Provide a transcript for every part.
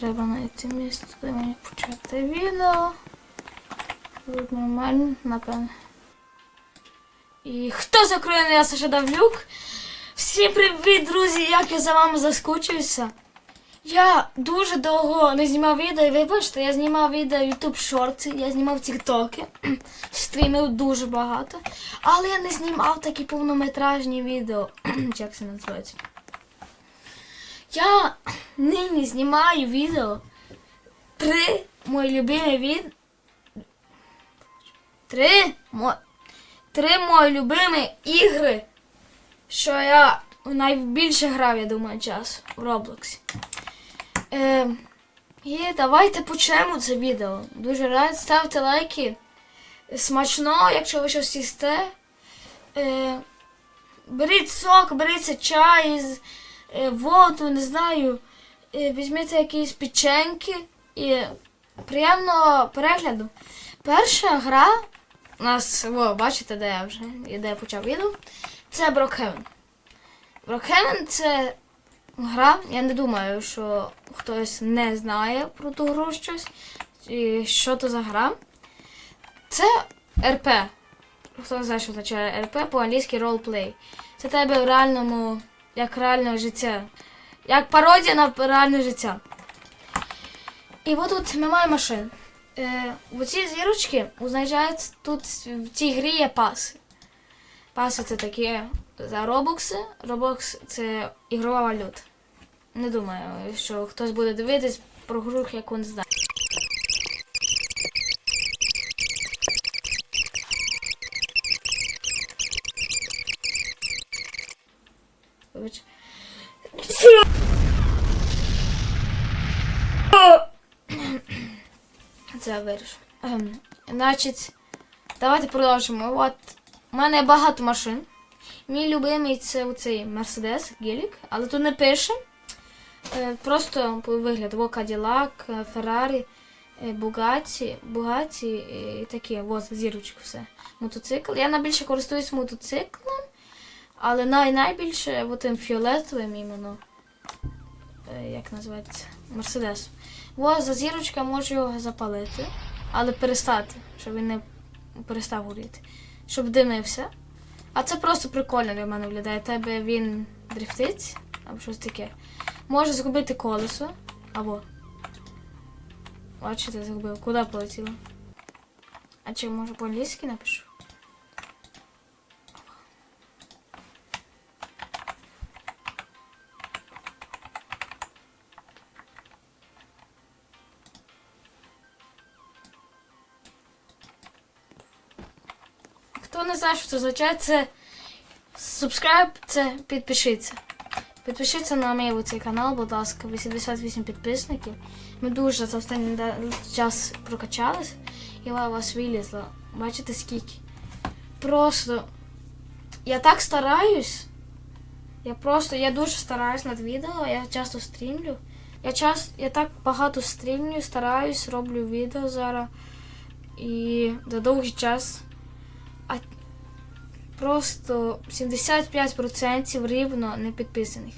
треба знайти місце, де мені почати відео. Тут нормально, напевно. І хто за Україну, я Саша Давлюк. Всім привіт, друзі! Як я за вами заскучився. Я дуже довго не знімав відео, і вибачте, я знімав відео YouTube шорти, я знімав тіктоки, стрімив дуже багато, але я не знімав такі повнометражні відео. Як це називається? Я нині знімаю відео. Три мої любимі від. Три мо... Три мої любимі ігри, що я найбільше грав, я думаю, час в Роблоксі. Е, і давайте почнемо це відео. Дуже рад, ставте лайки. Смачно, якщо ви щось їсте. Е, беріть сок, беріть чай, з- е, воду, не знаю. Е, візьміть якісь печеньки і приємного перегляду. Перша гра у нас, о, бачите, де я вже де я почав відео. Це Brookhaven. Brookhaven це гра. Я не думаю, що хтось не знає про ту гру щось. І що то за гра. Це РП. Хто не знає, що означає РП, по-англійськи roleplay. Це тебе в реальному, як реальне життя. Як пародія на реальне життя. І от тут ми маємо машин. Е, в ці зірочки означають, тут в цій грі є паси. Паси це такі за робокси. Робокс це ігрова валюта. Не думаю, що хтось буде дивитись про гру, яку не знає. Це вирішу. Ем, значить, давайте продовжимо. От, у мене багато машин. Мій любимий це оцей Mercedes Гелік, але тут не пише. Е, просто по вигляду Cadillac, е, Ferrari, е, Bugatti, Bugatti і такі, от зірочки все. Мотоцикл. Я найбільше користуюсь мотоциклом, але най найбільше тим фіолетовим іменно. Е, Як називається? Мерседес. О, за зірочка можу його запалити, але перестати, щоб він не перестав горіти. Щоб димився. А це просто прикольно для мене виглядає. Тебе він дрифтить або щось таке. Може згубити колесо. Або. Бачите, загубив. Куди полетіло? А чи може по-англійськи напишу? Хто не знає, що це означає, це subscribe, це підпишіться. Підпишіться на мій цей канал, будь ласка, 88 підписників. Ми дуже за останній час прокачались і вас вилізло. Бачите скільки? Просто я так стараюсь. Я просто, я дуже стараюсь над відео, я часто стрімлю. Я час, я так багато стрімлю, стараюсь, роблю відео зараз. І за довгий час. А просто 75% рівно не підписаних.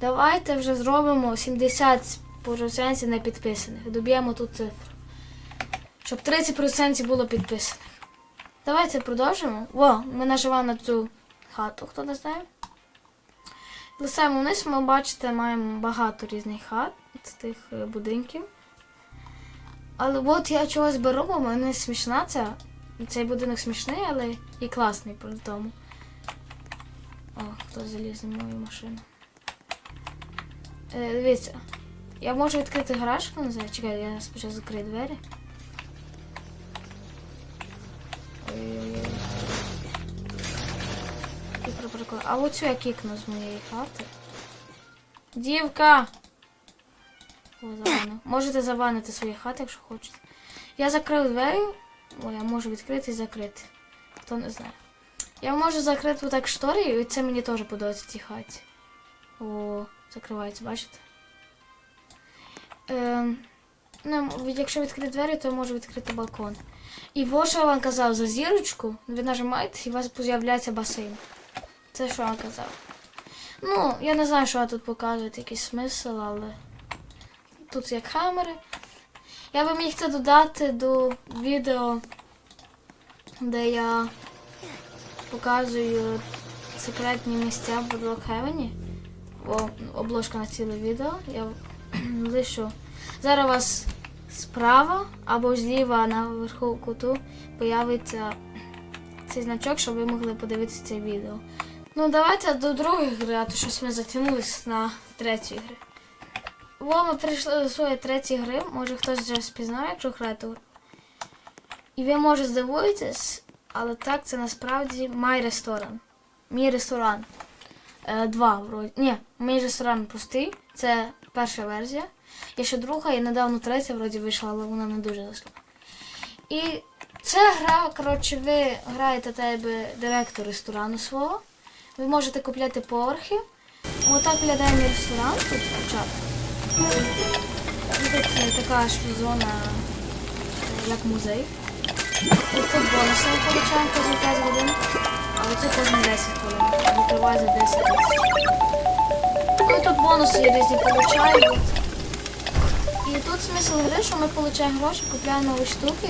Давайте вже зробимо 70% не підписаних. Доб'ємо ту цифру. Щоб 30% було підписаних. Давайте продовжимо. О, ми наживаємо на цю хату, хто не знає. Лисаємо вниз, ми бачите, маємо багато різних хат, тих е, будинків. Але от я чогось беру, бо мене смішна ця. Цей будинок смішний, але і класний при тому. О, хто заліз на мою машину. Е, дивіться, я можу відкрити гараж, не знає. Чекай, я спочатку закрию двері. А оцю я кікну з моєї хати. Дівка! О. Можете заванити свої хати, якщо хочете. Я закрив двері. О, я можу відкрити і закрити. Хто не знає. Я можу закрити отак штори, і це мені теж подобається цій хаті. О, закривається, бачите? Ем, ну, якщо відкрити двері, то я можу відкрити балкон. І ось що я вам казав за зірочку, ви нажимаєте і у вас з'являється басейн. Це що я вам казав. Ну, я не знаю, що я тут показувати, якийсь смисл, але. тут є камери. Я би міг це додати до відео, де я показую секретні місця в Блокхевені. Обложка на ціле відео. Я лишу. Зараз у вас справа або зліва на верху куту появиться цей значок, щоб ви могли подивитися це відео. Ну, давайте до другої гри, а то щось ми затягнулись на третій гри. Во, ми прийшли до своєї третьої гри. Може хтось вже спізнає, якщо грати. І ви може здивуєтесь, але так це насправді мій ресторан. Мій ресторан. Е, два, вроді. Ні, мій ресторан простий. Це перша версія. Є ще друга, і недавно третя вроді вийшла, але вона не дуже зайшла. І це гра, коротше, ви граєте тебе директор ресторану свого. Ви можете купляти поверхи. Отак виглядає мій ресторан тут спочатку. І тут е, така ж зона, як музей. Тут бонуси получаємо кожні 5 годин, але це кожні 10 хвилин. Викриває за 10 тисяч. Ну і тут бонуси різні получають. І тут смисл гри, що ми получаємо гроші, купляємо нові штуки,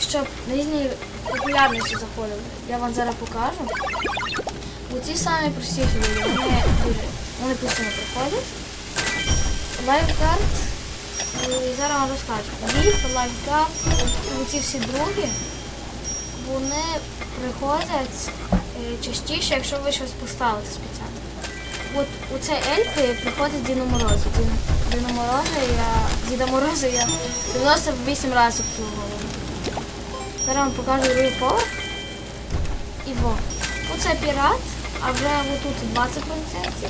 щоб різні популярності заходили. Я вам зараз покажу. Оці самі прості люди, вони дуже, вони постійно приходять. Лайфгард, і зараз вам розкажу. Біг, лайфгард, і оці всі другі, вони приходять е, частіше, якщо ви щось поставите спеціально. От у цей ельфи приходить Діно Мороз. Діно, Діно Мороза я, Діда Мороза я 98 разів обслуговувала. Зараз вам покажу поверх. І во. Оце пірат, а вже отут 20%.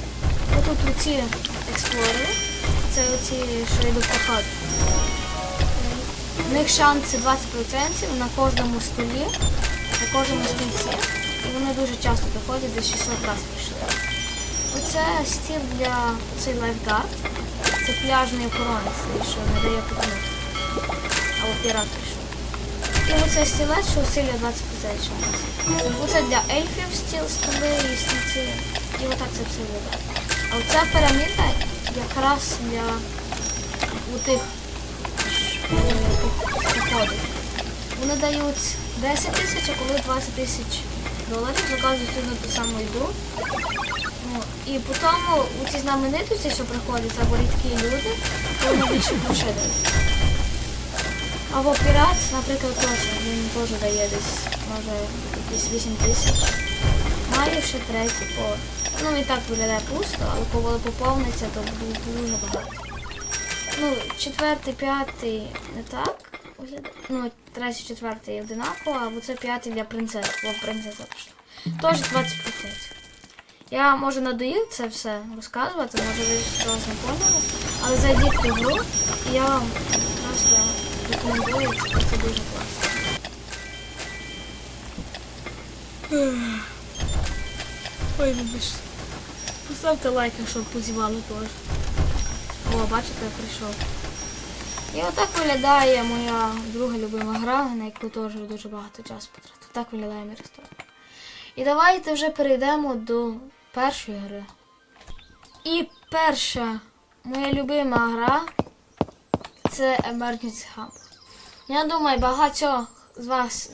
Отут оці експлорери. Це оці, що йдуть хаті. В них шанси 20% на кожному столі, на кожному стільці. І вони дуже часто приходять, десь 600 разів прийшли. Оце стіл для цей лайфгард. Це пляжний охоронець, що не дає потонути. Або пірат прийшов. І оце стілець, що усилює 20% шанс. Оце для ельфів стіл, столи і стільці. І отак це все виглядає. А оця піраміда якраз для тих походів. Вони дають 10 тисяч, а коли 20 тисяч доларів, заказують на ту саму йду. І потім у ці знаменитості, що приходять, або рідкі люди, то вони більше грошей дають. Або пірат, наприклад, теж, він теж дає десь, може, якісь 8 тисяч. Маю ще третій поверх. Ну і так виглядає пусто, але коли поповниться, то буде дуже багато. Ну, четвертий, п'ятий не так. Ну, третій, четвертий одинаково, а це п'ятий для принцес, бо принцеса пішла. Теж 20%. Я може надоїв це все розказувати, може ви щось не поняли, але зайдіть в гру і я вам просто рекомендую, це дуже класно. Ой, вибач. Поставте лайк, якщо позівали теж. О, бачите, я прийшов. І отак виглядає моя друга любима гра, на яку теж дуже багато часу потратив. Так виглядає мій ресторан. І давайте вже перейдемо до першої гри. І перша моя любима гра це Emergency Hub. Я думаю, багато з вас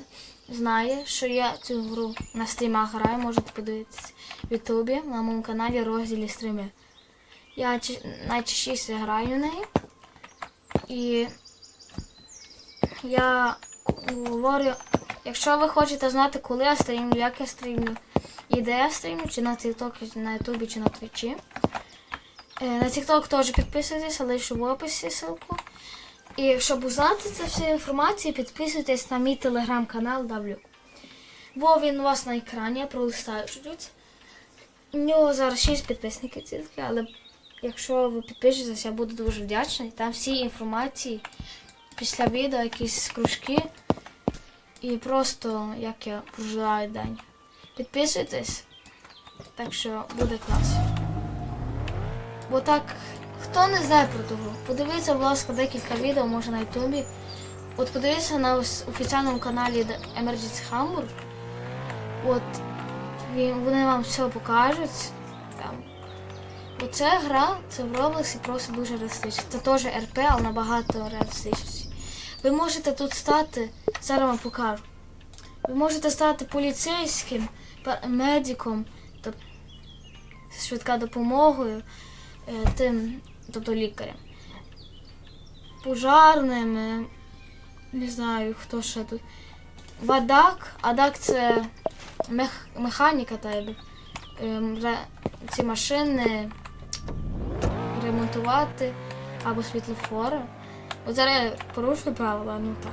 знає, що я цю гру на стрімах граю, можете подивитися в Ютубі на моєму каналі розділі стріми. Я найчастіше граю в неї. І я говорю, якщо ви хочете знати, коли я стрімлю, як я стрімлю і де я стрімлю, чи на TikTok, чи на Ютубі, чи на Твічі. Е, На TikTok теж підписуйтесь, лишу в описі ссылку. І щоб узнати цю всю інформацію, підписуйтесь на мій телеграм-канал Давлю. Бо він у вас на екрані, я пролистаю чуть-чуть. У нього зараз 6 підписників тільки, але якщо ви підпишетесь, я буду дуже вдячний. Там всі інформації після відео, якісь кружки і просто як я проживаю день. Підписуйтесь, так що буде клас. Бо так, хто не знає про ту гру, подивіться, будь ласка, декілька відео, може на ютубі. От подивіться на офіційному каналі Emergency Hamburg. От вони вам все покажуть. Там. Оця гра, це в Роблоксі просто дуже реалістична. Це теж РП, але набагато реалістичніше. Ви можете тут стати, зараз вам покажу. Ви можете стати поліцейським, медиком, швидка допомогою, е, тим, тобто лікарем. Пожарним, е, не знаю, хто ще тут. Вадак, адак це мех, механіка тебе. Ем, ре- ці машини ремонтувати або світлофори. От зараз я порушую правила, ну так.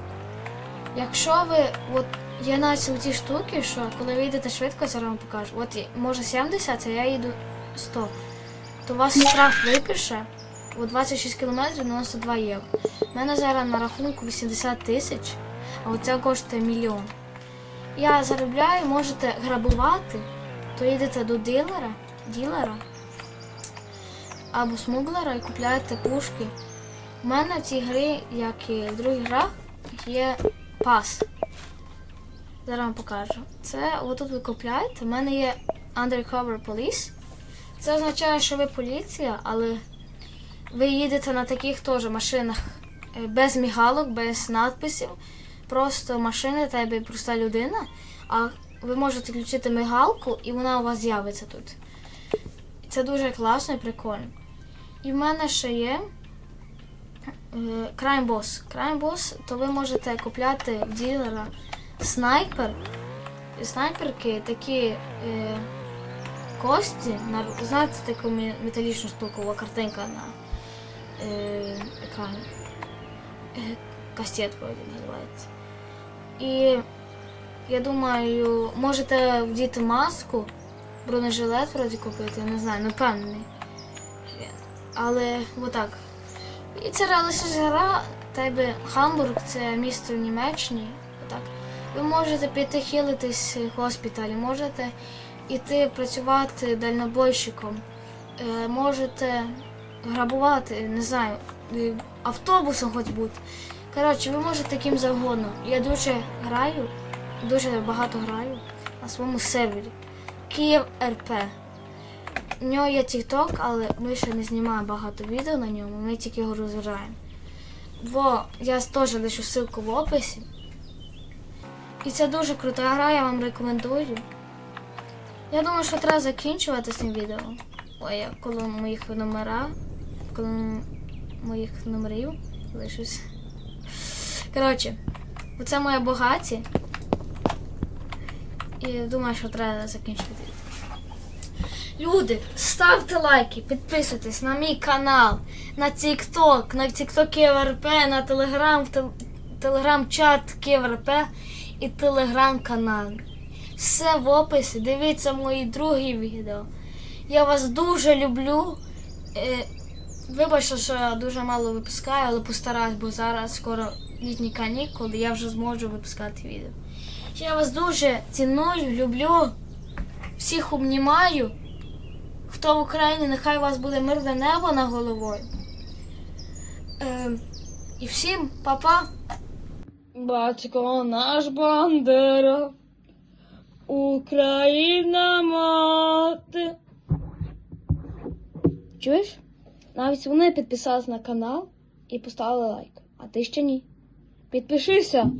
Якщо ви, от є навіть ці штуки, що коли ви йдете швидко, зараз вам покажу. От може 70, а я їду 100. То у вас штраф випише у 26 км 92 євро. У мене зараз на рахунку 80 тисяч, а оце коштує мільйон. Я заробляю, можете грабувати, то їдете до дилера, ділера або смуглера і купляєте пушки. У мене в цій грі, як і в других грах, є пас. Зараз вам покажу. Це отут ви купляєте. У мене є Undercover Police. Це означає, що ви поліція, але ви їдете на таких теж машинах е, без мігалок, без надписів. Просто машини, тебе проста людина, а ви можете включити мигалку і вона у вас з'явиться тут. Це дуже класно і прикольно. І в мене ще є е, Crime Boss. Crime Boss, то ви можете купляти в ділера снайпер. Снайперки такі е, кості, на, знаєте таку металічну штуку, картинка на е, екрані. Е, кастет вроді називається. І я думаю, можете вдіти маску, бронежилет вроді купити, не знаю, не впевнений. Але отак. І це реалістична гра, тебе Хамбург це місто в Німеччині. Отак. Ви можете піти хилитись в госпіталі, можете іти працювати дальнобойщиком, е, можете грабувати, не знаю, е, автобусом хоч бути. Коротше, ви можете ким завгодно. Я дуже граю, дуже багато граю на своєму сервері. Київ РП. У нього є TikTok, але ми ще не знімаємо багато відео на ньому, ми тільки його розважаємо. Бо я теж лишу ссылку в описі. І це дуже крута гра, я вам рекомендую. Я думаю, що треба закінчувати цим відео. Ой, я коло моїх номера, коло моїх номерів лишусь. Коротше, оце моє багаті. І думаю, що треба закінчити. Люди, ставте лайки, підписуйтесь на мій канал, на TikTok, на TikTok КВРП, на Telegram, телеграм-чат КВРП і телеграм-канал. Все в описі. Дивіться мої другі відео. Я вас дуже люблю. Вибачте, що я дуже мало випускаю, але постараюсь, бо зараз скоро літні канікули, я вже зможу випускати відео. Я вас дуже ціную, люблю, всіх обнімаю. Хто в Україні, нехай у вас буде мирне небо над головою. Е, і всім па-па. Батько наш Бандера, Україна мати. Чуєш? Навіть вони підписались на канал і поставили лайк, а ти ще ні. Підпишися.